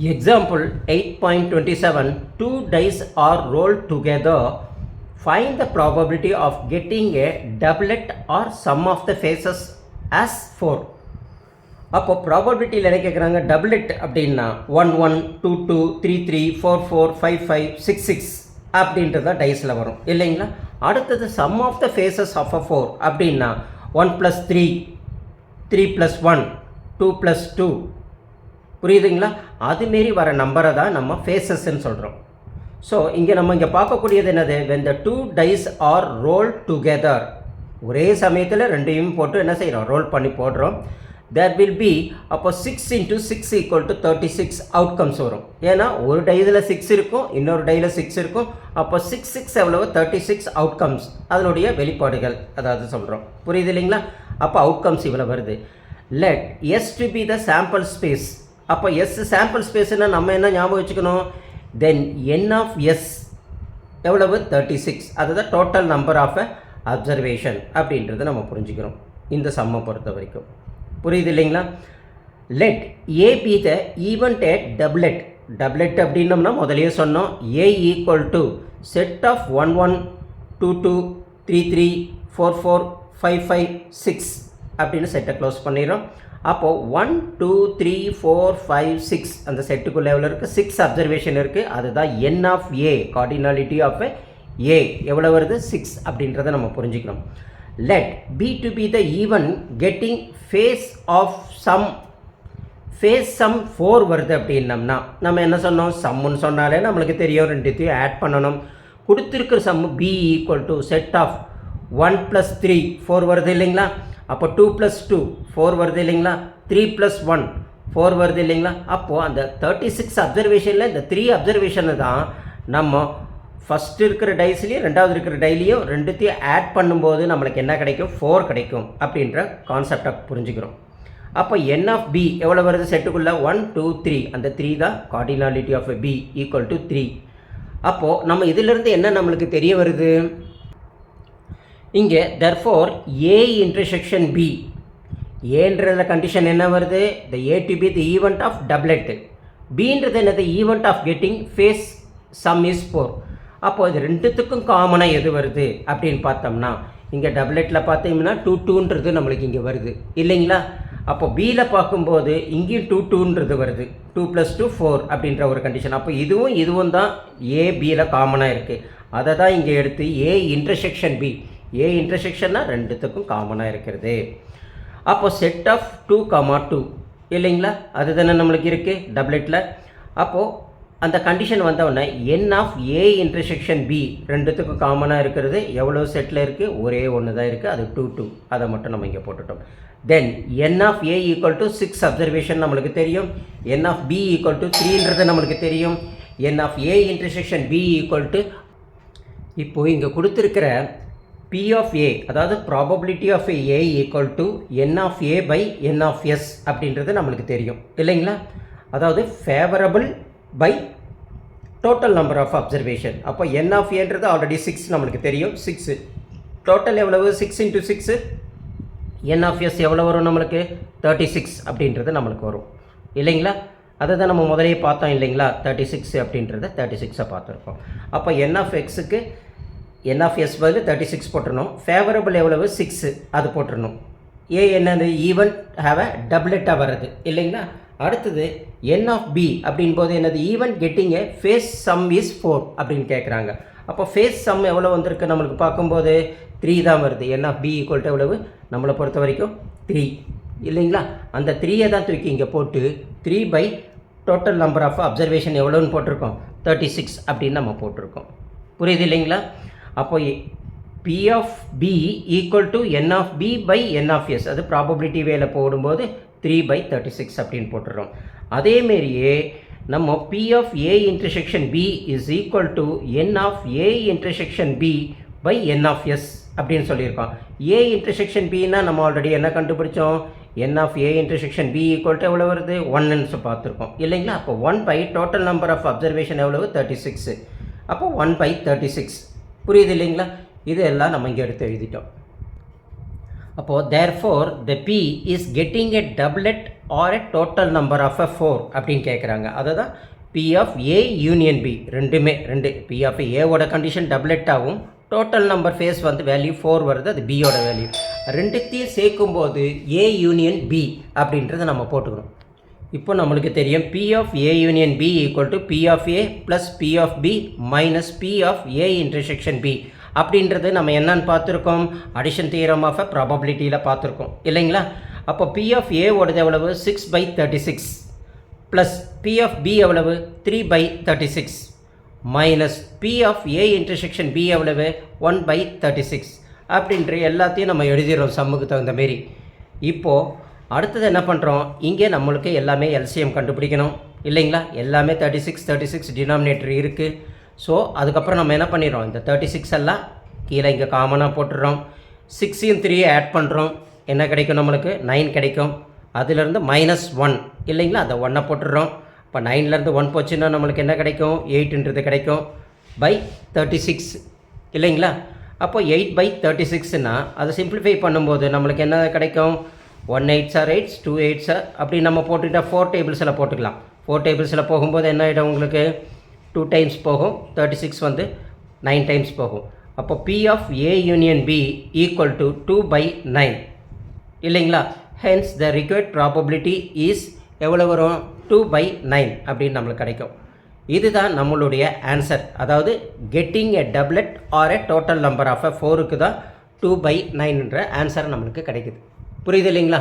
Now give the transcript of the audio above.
Example 8.27 Two dice are rolled together. Find the probability of getting a doublet or sum of the faces as 4. அப்போ ப்ராபபிலிட்டியில் என்ன கேட்குறாங்க doublet அப்படின்னா one one two two three three four four five five six six அப்படின்றது தான் டைஸில் வரும் இல்லைங்களா அடுத்தது sum of the faces of a four அப்படின்னா one plus three three plus one two plus two புரியுதுங்களா? அதுமாரி வர நம்பரை தான் நம்ம ஃபேஸஸ்ன்னு சொல்கிறோம் ஸோ இங்கே நம்ம இங்கே பார்க்கக்கூடியது என்னது? When the two dice are roll together ஒரே சமயத்தில் ரெண்டையும் போட்டு என்ன செய்கிறோம் ரோல் பண்ணி போடுறோம். தேர் வில் பி அப்போ six into six equal to thirty six outcomes வரும். ஏன்னா ஒரு டையில் சிக்ஸ் இருக்கும் இன்னொரு டையில் சிக்ஸ் இருக்கும். அப்போ சிக்ஸ் சிக்ஸ் எவ்வளவு? தேர்ட்டி சிக்ஸ் அவுட்கம்ஸ் அதனுடைய வெளிப்பாடுகள் அதாவது சொல்கிறோம் புரியுது இல்லைங்களா? அப்போ அவுட்கம்ஸ் இவ்வளோ வருது. Let S to be the sample space அப்போ எஸ் சாம்பிள் ஸ்பேஸ்னா நம்ம என்ன ஞாபகம் வச்சுக்கணும்? தென் என் ஆஃப் எஸ் எவ்வளவு? தேர்ட்டி சிக்ஸ் அதுதான் டோட்டல் நம்பர் ஆஃப் அப்சர்வேஷன் அப்படின்றத நம்ம புரிஞ்சுக்கிறோம். இந்த சம்மை பொறுத்த வரைக்கும். புரியுது இல்லைங்களா? Let A be the event at doublet doublet அப்படின்னம்னா முதலையே சொன்னோம். A equal to set of one one two two three three four four five five six அப்படின்னு செட்டை க்ளோஸ் பண்ணிடுறோம். அப்போது one two three four five six அந்த செட்டுக்குள்ள எவ்வளோ இருக்குது சிக்ஸ் அப்சர்வேஷன் இருக்குது அதுதான் n of A cardinality of A எவ்வளோ வருது? சிக்ஸ் அப்படின்றத நம்ம புரிஞ்சுக்கிறோம். Let B to be the even getting face of sum face sum four வருது அப்படின்னம்னா நம்ம என்ன சொன்னோம்? சம்முன்னு சொன்னாலே நம்மளுக்கு தெரியும். ரெண்டுத்தையும் ஆட் பண்ணணும். கொடுத்துருக்கிற sum B equal to set of one plus three four வருது இல்லைங்களா? அப்போ டூ ப்ளஸ் டூ ஃபோர் வருது இல்லைங்களா? த்ரீ ப்ளஸ் ஒன் ஃபோர் வருது இல்லைங்களா? அப்போது அந்த தேர்ட்டி சிக்ஸ் அப்சர்வேஷனில் இந்த த்ரீ அப்சர்வேஷனை தான் நம்ம ஃபஸ்ட்டு இருக்கிற டைஸ்லேயும் ரெண்டாவது இருக்கிற டைலையும் ரெண்டுத்தையும் ஆட் பண்ணும்போது நம்மளுக்கு என்ன கிடைக்கும்? ஃபோர் கிடைக்கும் அப்படின்ற கான்செப்டை புரிஞ்சுக்கிறோம். அப்போ என் ஆஃப் பி எவ்வளோ வருது செட்டுக்குள்ளே? ஒன் டூ த்ரீ அந்த த்ரீ தான் cardinality of B equal to three அப்போது நம்ம இதிலிருந்து என்ன நம்மளுக்கு தெரிய வருது? இங்கே தர்ஃபோர் ஏ இன்டர்செக்ஷன் பி ஏன்றத கண்டிஷன் என்ன வருது? The A to B the event of doublet பின்றது என்னது? Event of getting face sum is four அப்போது இது ரெண்டுத்துக்கும் காமனாக எது வருது? அப்படின்னு பார்த்தோம்னா இங்கே டப்லெட்டில் பார்த்தீங்கன்னா டூ டூன்றது நம்மளுக்கு இங்கே வருது. இல்லைங்களா? அப்போ பியில் பார்க்கும்போது இங்கேயும் டூ டூன்றது வருது. டூ ப்ளஸ் டூ ஃபோர் அப்படின்ற ஒரு கண்டிஷன் அப்போ இதுவும் இதுவும் தான் ஏ பியில் காமனாக இருக்குது அதை தான் இங்கே எடுத்து ஏ இன்டர்செக்ஷன் பி ஏ இன்டர்செக்ஷன்னா ரெண்டுத்துக்கும் காமனாக இருக்கிறது. அப்போ set of two comma two இல்லைங்களா? அதுதானே நம்மளுக்கு இருக்குது டப்லெட்டில் அப்போது அந்த கண்டிஷன் வந்தவுடனே N of A intersection B ரெண்டுத்துக்கும் காமனாக இருக்கிறது. எவ்வளோ செட்டில் இருக்குது ஒரே ஒன்று தான் இருக்குது அது டூ டூ அதை மட்டும் நம்ம இங்கே போட்டுட்டோம். Then N of A equal to six observation நம்மளுக்கு தெரியும். N of B equal to த்ரீன்றது நம்மளுக்கு தெரியும். N of A intersection B equal to இப்போது இங்கே கொடுத்துருக்கிற பி ஆஃப் ஏ அதாவது probability of A equal to N of A by N of S அப்படின்றது நம்மளுக்கு தெரியும். இல்லைங்களா? அதாவது favourable by total number of observation அப்போ என் ஆஃப் ஏன்றது ஆல்ரெடி சிக்ஸ் நம்மளுக்கு தெரியும். சிக்ஸு டோட்டல் எவ்வளவு? Six into six N of S எவ்வளோ வரும் நம்மளுக்கு? தேர்ட்டி சிக்ஸ் அப்படின்றது நம்மளுக்கு வரும். இல்லைங்களா? அதை தான் நம்ம முதலே பார்த்தோம் இல்லைங்களா? தேர்ட்டி சிக்ஸ் அப்படின்றத தேர்ட்டி சிக்ஸை பார்த்துருக்கோம். அப்போ என் ஆஃப் எக்ஸுக்கு என் ஆஃப் எஸ் பதில் தேர்ட்டி சிக்ஸ் போட்டுருணும் ஃபேவரபிள் எவ்வளவு? சிக்ஸு அது போட்டுருணும் ஏ என்னது? ஈவன் ஹாவ் அ டபுளெட்டாக வர்றது. இல்லைங்களா? அடுத்தது என் ஆஃப் பி அப்படின் போது என்னது? Even getting A face sum is four அப்படின்னு கேட்குறாங்க அப்போ ஃபேஸ் சம் எவ்வளோ வந்திருக்கு நம்மளுக்கு பார்க்கும்போது? த்ரீ தான் வருது. N of B equal to எவ்வளவு? நம்மளை பொறுத்த வரைக்கும் த்ரீ இல்லைங்களா? அந்த த்ரீயை தான் தூக்கி இங்கே போட்டு three by total number of observation எவ்வளோன்னு போட்டிருக்கோம்? தேர்ட்டி சிக்ஸ் அப்படின்னு நம்ம போட்டிருக்கோம். புரியுது இல்லைங்களா? அப்போ P of B equal to N of B by N of S அது ப்ராபபிலிட்டி வேல போடும்போது த்ரீ பை தேர்ட்டி சிக்ஸ் அப்படின்னு போட்டுடுறோம் அதேமாரியே நம்ம P of A intersection B is equal to N of A intersection B by N of S அப்படின்னு சொல்லியிருக்கோம். A intersection பின்னா நம்ம ஆல்ரெடி என்ன கண்டுபிடிச்சோம்? N of A intersection B equal to எவ்வளோ வருது? ஒன்னு பார்த்துருக்கோம். இல்லைங்களா? அப்போ one by total number of observation எவ்வளவு? தேர்ட்டி சிக்ஸு அப்போ ஒன் பை தேர்ட்டி சிக்ஸ் புரியுது இல்லைங்களா இது எல்லாம் நம்ம இங்கே எடுத்து எழுதிட்டோம். அப்போது therefore the P is getting a doublet or a total number of a four அப்படின்னு கேட்குறாங்க அதை தான் P of A union B ரெண்டுமே ரெண்டு. பி ஆஃப் ஏவோட கண்டிஷன் டபுளெட் ஆகும் டோட்டல் நம்பர் ஃபேஸ் வந்து வேல்யூ ஃபோர் வருது அது பியோட வேல்யூ ரெண்டுத்தையும் சேர்க்கும்போது ஏ யூனியன் பி அப்படின்றத நம்ம போட்டுக்கணும் இப்போ நம்மளுக்கு தெரியும் P of A union B equal to P of A plus P of B minus P of A intersection B அப்படின்றது நம்ம என்னன்னு பார்த்துருக்கோம்? அடிஷன் தியரம் ஆஃப் அ ப்ராபபிலிட்டியில் பார்த்துருக்கோம். இல்லைங்களா? அப்போ பி ஆஃப் ஏவோடது எவ்வளவு? Six by thirty six plus P of B எவ்வளவு? Three by thirty six minus P of A intersection B எவ்வளவு? ஒன் பை தேர்ட்டி சிக்ஸ் அப்படின்ற எல்லாத்தையும் நம்ம எழுதிடுறோம் சம்முக்கு தகுந்த மாரி. இப்போது அடுத்தது என்ன பண்ணுறோம் இங்கே நம்மளுக்கு எல்லாமே எல்சிஎம் கண்டுபிடிக்கணும். இல்லைங்களா? எல்லாமே thirty six thirty six denominator இருக்குது ஸோ அதுக்கப்புறம் நம்ம என்ன பண்ணிடுறோம்? இந்த தேர்ட்டி சிக்ஸ் எல்லாம் கீழே இங்கே காமனாக போட்டுடுறோம். சிக்ஸையும் த்ரீயை ஆட் பண்ணுறோம் என்ன கிடைக்கும் நம்மளுக்கு? நைன் கிடைக்கும். அதுலேருந்து மைனஸ் ஒன் இல்லைங்களா? அதை ஒன்றை போட்டுடுறோம். இப்போ நைன்லேருந்து ஒன் போச்சுன்னா நம்மளுக்கு என்ன கிடைக்கும்? எயிட்ன்றது கிடைக்கும். பை தேர்ட்டி சிக்ஸ் இல்லைங்களா? அப்போ எயிட் பை தேர்ட்டி சிக்ஸ்னால் அதை சிம்பிளிஃபை பண்ணும்போது நம்மளுக்கு என்ன கிடைக்கும்? One eight sir eights two eight sir அப்படி நம்ம போட்டுக்கிட்டால் ஃபோர் டேபிள்ஸில் போட்டுக்கலாம். ஃபோர் டேபிள்ஸில் போகும்போது என்ன ஆகிடும் உங்களுக்கு? டூ டைம்ஸ் போகும் தேர்ட்டி சிக்ஸ் வந்து நைன் டைம்ஸ் போகும். அப்போ P of A union B equal to two by nine இல்லைங்களா? Hence the required probability is எவ்வளோ வரும்? டூ பை நைன் அப்படின்னு நம்மளுக்கு கிடைக்கும். இதுதான் நம்மளுடைய ஆன்சர் அதாவது getting a doublet or a total number of a ஃபோருக்கு தான் டூ பை நைன்ன்ற ஆன்சர் நம்மளுக்கு கிடைக்குது. புரியுது இல்லைங்களா?